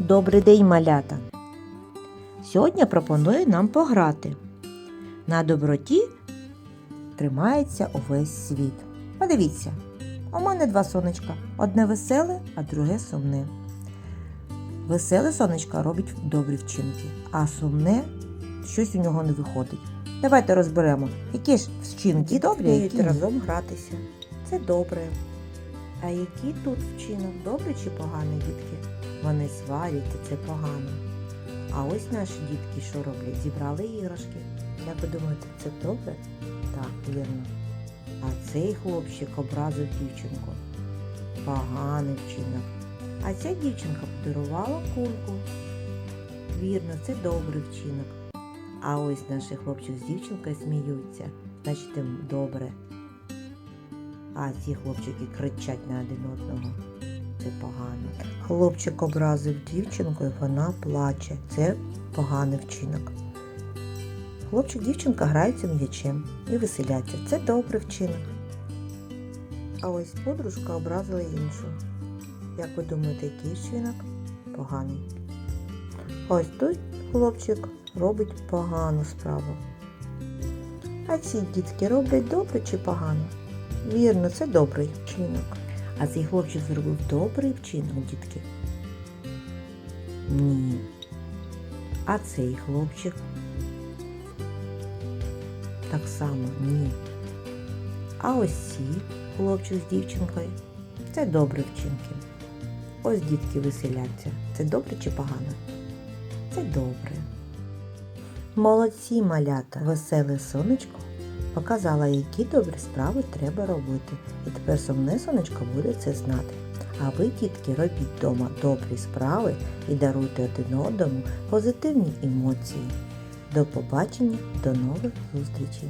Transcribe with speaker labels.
Speaker 1: Добрий день, малята! Сьогодні пропоную нам пограти. На доброті тримається увесь світ. Подивіться, у мене два сонечка. Одне веселе, а друге сумне. Веселе сонечко робить добрі вчинки, а сумне щось у нього не виходить. Давайте розберемо, які ж вчинки добрі, які разом гратися. Це добре. А який тут вчинок, добрий чи поганий, дітки? Вони сваряться, це погано. А ось наші дітки що роблять? Зібрали іграшки. Як ви думаєте, це добре? Так, вірно. А цей хлопчик образив дівчинку. Поганий вчинок. А ця дівчинка подарувала кульку. Вірно, це добрий вчинок. А ось наші хлопчик з дівчинкою сміються. Значить, добре. А ці хлопчики кричать на один одного. Це погано. Хлопчик образив дівчинку і вона плаче. Це поганий вчинок. Хлопчик дівчинка граються м'ячем і веселяться. Це добрий вчинок. А ось подружка образила іншу. Як ви думаєте, який вчинок? Поганий. Ось той хлопчик робить погану справу. А ці дітки роблять добре чи погано? Вірно, це добрий вчинок. А цей хлопчик зробив добрий вчинок, дітки? Ні. А цей хлопчик? Так само ні. А ось ці хлопчик з дівчинкою. Це добрі вчинки. Ось дітки веселяться. Це добре чи погано? Це добре. Молодці малята, веселе сонечко показала, які добрі справи треба робити. І тепер сумне сонечко буде це знати. А ви, дітки, робіть вдома добрі справи і даруйте один одному позитивні емоції. До побачення, до нових зустрічей!